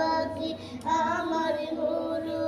পাখি আমার হলো